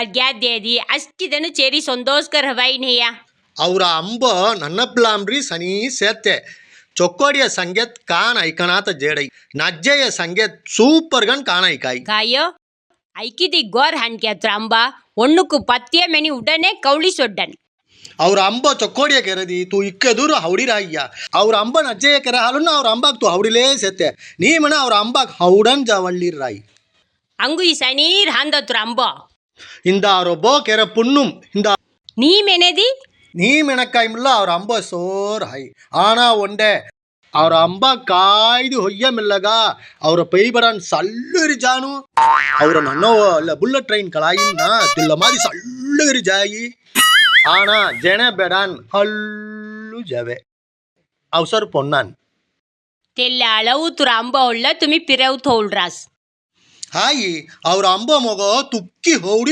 ಅರ್ಘ್ಯಾದ್ಯದಿ ಅಷ್ಟಿದನು ಚೇರಿ ಸಂದೋಸ್ಕರ ವೈನಯ್ಯ ಅವರ ಅಂಬ ನನ್ನ ಪ್ಲಾಮ್ರಿ ಸನಿ ಸೇತೆ ಚೊಕ್ಕೋಡಿಯ ಸಂಗೇತ್ ಕಾನ್ ಐಕಣಾತ ಜೇಡೈ ನಜ್ಜೆಯ ಸಂಗೇತ್ ಸೂಪರ್ ಗನ್ ಕಾನ್ ಐಕಾಯಿ ಕಾಯೋ ಐಕಿದಿ ಗೋರ್ ಹಣ್ಕ್ಯಾತ್ರ ಅಂಬ ಒಣ್ಣುಕು ಪತ್ತಿಯ ಮೆನಿ ಉಡನೆ ಕೌಳಿ ಸೊಡ್ಡನ್ ಅವ್ರ ಅಂಬ ಚೊಕ್ಕೋಡಿಯ ಕೆರದಿ ತೂ ಇಕ್ಕದೂರು ಹೌಡಿರಾಯ್ಯ ಅವ್ರ ಅಂಬ ನಜ್ಜೆಯ ಕೆರ ಹಾಲನ್ನ ಅವ್ರ ಅಂಬಾಕ್ ತೂ ಹೌಡಿಲೇ ಸೇತೆ ನೀ ಮನ ಅವ್ರ ಅಂಬಾಕ್ ಹೌಡನ್ ಜವಳ್ಳಿರಾಯಿ ಅಂಗು ಈ ಸನೀರ್ ಹಂದತ್ರ ಅಂಬ இந்த ரொபோ கேர புண்ணும் இந்த நீ மெனதி நீ மெனக்காய் முல்ல அவர் அம்ப சோர் ஹாய் ஆனா ஒண்டே அவர் அம்ப காய்து மில்லகா அவர் பெய்படான் சல்லுரி ஜானு ஜாயி ஆனா ஜென ஹல்லு ஜவே அவசர் பொன்னான் தெல்ல அளவு துர அம்ப உள்ள துமி பிறவு ஹாய் அவர் அம்ப முகம் துக்கி